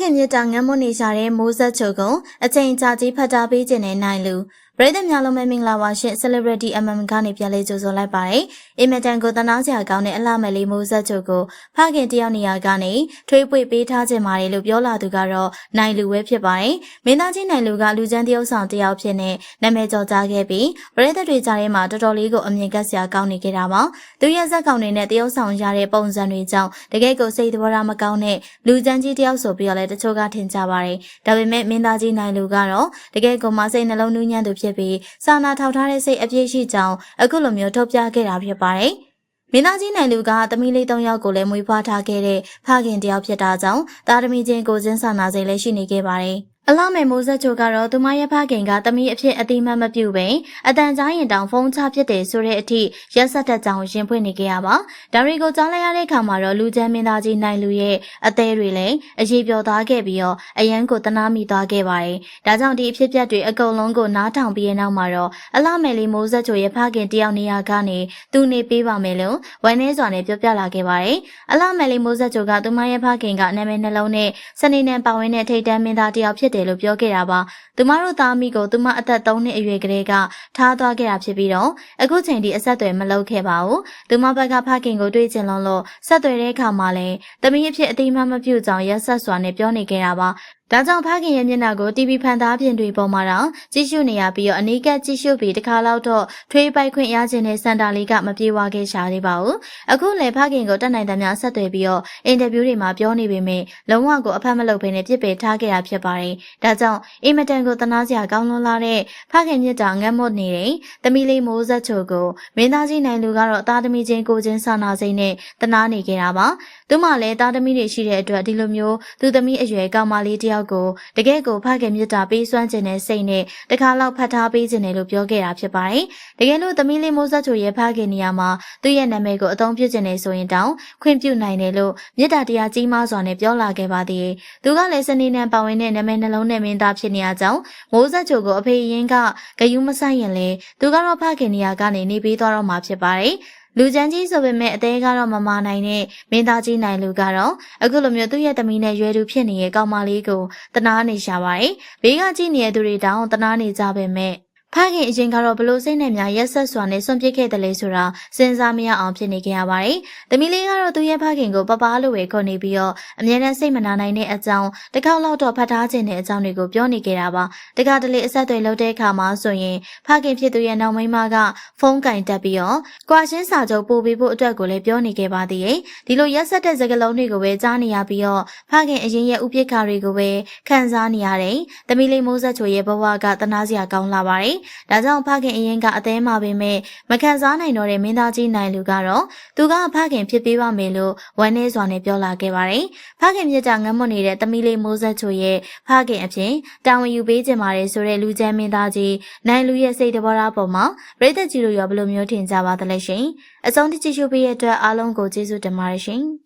ခင်မြတ်တာငတ်မွနေရှာတဲ့မိုးဆက်ချုပ်ကအချိန်ကြာကြီးဖတ်တာပေးခြင်းနဲ့နိုင်လူပရိသတ်များလုံးပဲမင်္ဂလာပါရှင် Celebrity MM ကနေပြန်လေးကြိုဆိုလိုက်ပါတယ်။အင်မတန်ကိုတနာစရာကောင်းတဲ့အလှမယ်လေးမိုးဆက်ချုပ်ကိုဖခင်တယောက်နေရာကနေထွေးပွေပေးထားခြင်းပါတယ်လို့ပြောလာသူကတော့နိုင်လူပဲဖြစ်ပါတယ်။မင်းသားကြီးနိုင်လူကလူချမ်းတယောက်ဆောင်တယောက်ဖြစ်နေနာမည်ကျော်ကြားခဲ့ပြီးပရိသတ်တွေကြားထဲမှာတော်တော်လေးကိုအမြင်ကပ်စရာကောင်းနေကြတာပါ။သူရဲ့ဇက်ကောင်တွေနဲ့တယောက်ဆောင်ရတဲ့ပုံစံတွေကြောင့်တကယ်ကိုစိတ်သဘောထားမကောင်းတဲ့လူချမ်းကြီးတယောက်ဆိုပြီးတော့လည်းတချို့ကထင်ကြပါတယ်။ဒါပေမဲ့မင်းသားကြီးနိုင်လူကတော့တကယ်ကိုမစိတ်နှလုံးနူးညံ့သူဖြစ်ပြီးစာနာထောက်ထားတဲ့စိတ်အပြည့်ရှိကြောင်းအခုလိုမျိုးထုတ်ပြခဲ့တာဖြစ်ပါတယ်။မင်းသားကြီးနိုင်လူကသမီးလေး၃ယောက်ကိုလည်းမွေးဖွားထားခဲ့တဲ့ဖခင်တယောက်ဖြစ်တာကြောင့်တာသမီချင်းကိုချင်းစာနာစိတ်လည်းရှိနေခဲ့ပါတယ်။ အလားမယ်မိုးဆက်ချိုကတော့သူမရဲ့ဖခင်ကတမီးအဖြစ်အတိမတ်မပြုပင်အတန်ကြားရင်တောင်ဖုန်းချဖြစ်တယ်ဆိုတဲ့အထိရက်ဆက်တဲ့ကြောင်ရင်ဖွင့်နေကြရပါဒါရီကိုကြားလိုက်ရတဲ့အခါမှာတော့လူချမ်းမင်းသားကြီးနိုင်လူရဲ့အသေးတွေလည်းအရေးပြောသွားခဲ့ပြီးတော့အရန်ကိုတနာမိသွားခဲ့ပါတယ်ဒါကြောင့်ဒီအဖြစ်ပြက်တွေအကုန်လုံးကိုနားထောင်ပြီးတဲ့နောက်မှာတော့အလားမယ်လေးမိုးဆက်ချိုရဲ့ဖခင်တယောက်နေရာကနေသူနေပေးပါမယ်လို့ဝမ်းနေစွာနဲ့ပြောပြလာခဲ့ပါတယ်အလားမယ်လေးမိုးဆက်ချိုကသူမရဲ့ဖခင်ကနာမည်နှလုံးနဲ့စနေနဲ့ပါဝင်တဲ့ထိတ်တန်းမင်းသားတယောက်ဖြစ်တယ်လို့ပြောခဲ့တာပါ။သူမတို့သားမိကိုသူမအသက်3နှစ်အရွယ်ကလေးကထားသွားခဲ့တာဖြစ်ပြီးတော့အခုချိန်ထိအဆက်အသွယ်မလုပ်ခဲ့ပါဘူး။သူမဘက်ကဖခင်ကိုတွေ့ချင်လုံးလို့ဆက်သွယ်တဲ့အခါမှာလည်းတမီးအဖြစ်အတိမမပြုတ်ကြောင်ရက်ဆက်စွာနဲ့ပြောနေခဲ့တာပါ။ဒါကြောင့်ဖခင်ရဲ့မျက်နှာကို TV ဖန်သားပြင်တွေပေါ်မှာတော့ကြည့်ရှုနေရပြီးတော့အနီးကပ်ကြည့်ရှုပြီးတခါတော့ထွေးပိုက်ခွင့်ရခြင်းနဲ့စန်တာလေးကမပြေဝခဲ့ရှာသေးပါဘူး။အခုလည်းဖခင်ကိုတက်နိုင်တဲ့များဆက်သွယ်ပြီးတော့အင်တာဗျူးတွေမှာပြောနေပေမဲ့လုံးဝကိုအဖက်မလုပ်ဘဲနဲ့ပြစ်ပယ်ထားခဲ့တာဖြစ်ပါတယ်။ဒါကြောင့်အင်မတန်ကိုတနာစရာကောင်းလွန်းလာတဲ့ဖခင်မြတ်တာငတ်မွတ်နေတဲ့တမီလေးမိုးဆက်ချိုကိုမင်းသားကြီးနိုင်လူကတော့သားသမီးချင်းကိုချင်းစာနာစိတ်နဲ့တနာနေခဲ့တာပါ။သူမှလည်းသားသမီးတွေရှိတဲ့အတွက်ဒီလိုမျိုးသူသမီးအရွယ်ကောင်မလေးတယောက်ကိုတကယ်ကိုဖခင်မြတ်တာပေးစွမ်းခြင်းနဲ့စိတ်နဲ့တခါလောက်ဖတ်ထားပေးခြင်းနဲ့လို့ပြောခဲ့တာဖြစ်ပါတယ်။တကယ်လို့သမီးလေးမိုးဆက်ချိုရဲ့ဖခင်နေရာမှာသူ့ရဲ့နာမည်ကိုအသုံးပြုခြင်းနဲ့ဆိုရင်တောင်ခွင့်ပြုနိုင်တယ်လို့မြတ်တာတရားကြီးမားစွာနဲ့ပြောလာခဲ့ပါသေးတယ်။သူကလည်းစနေနဲ့ပါဝင်တဲ့နာမည်နှလုံးနဲ့မင်းသားဖြစ်နေရကြောင်းမိုးဆက်ချိုကိုအဖေရင်ကဂယုမဆိုင်ရင်လေသူကတော့ဖခင်နေရာကနေနေပြီးသွားတော့မှာဖြစ်ပါတယ်။ လူချမ်းကြီးဆိုပေမဲ့အသေးကတော့မမာနိုင်တဲ့မင်းသားကြီးနိုင်လူကတော့အခုလိုမျိုးသူ့ရဲ့သမီးနဲ့ရွယ်သူဖြစ်နေတဲ့ကောင်မလေးကိုတနာနေရှာပါတယ်။ဘေးကကြည့်နေတဲ့သူတွေတောင်တနာနေကြပေမဲ့ ဖခင်အရင်ကတော့ဘလို့စိတ်နဲ့များရက်ဆက်စွာနဲ့ဆွန့်ပစ်ခဲ့တယ်လေဆိုတာစဉ်းစားမရအောင်ဖြစ်နေကြရပါတယ်။သမီးလေးကတော့သူ့ရဲ့ဖခင်ကိုပပလိုပဲခေါ်နေပြီးတော့အမြဲတမ်းစိတ်မနာနိုင်တဲ့အကြောင်းတကောက်လောက်တော့ဖတ်ထားခြင်းတဲ့အကြောင်းတွေကိုပြောနေကြတာပါ။တခါတလေအဆက်အသွယ်လုပ်တဲ့အခါမှာဆိုရင်ဖခင်ဖြစ်သူရဲ့နောက်မိန်းမကဖုန်းကင်တက်ပြီးတော့ကွာရှင်းစာချုပ်ပို့ပေးဖို့အတွက်ကိုလည်းပြောနေခဲ့ပါသေးတယ်။ဒီလိုရက်ဆက်တဲ့စကားလုံးတွေကိုပဲကြားနေရပြီးတော့ဖခင်အရင်ရဲ့ဥပိ္ပခါတွေကိုပဲခံစားနေရတယ်။သမီးလေးမိုးဆက်ချိုရဲ့ဘဝကတနာစရာကောင်းလာပါတယ်။ဒါကြောင့်ဖခင်အရင်ကအသေးမှာပေမဲ့မခံစားနိုင်တော့တဲ့မင်းသားကြီးနိုင်လူကတော့သူကဖခင်ဖြစ်ပေးပါမယ်လို့ဝမ်းနည်းစွာနဲ့ပြောလာခဲ့ပါတယ်။ဖခင်မြတ်တာငတ်မွနေတဲ့သမီးလေးမိုးဆက်ချိုရဲ့ဖခင်အဖြစ်တာဝန်ယူပေးကြပါတယ်ဆိုတဲ့လူချမ်းမင်းသားကြီးနိုင်လူရဲ့စိတ်တဘောထားပေါ်မှာပြည်သက်ကြီးတို့ရောဘယ်လိုမျိုးထင်ကြပါသလဲရှင်။အဆုံးထိကြည့်ရှုပေးတဲ့အတွက်အားလုံးကိုကျေးဇူးတင်ပါတယ်ရှင်။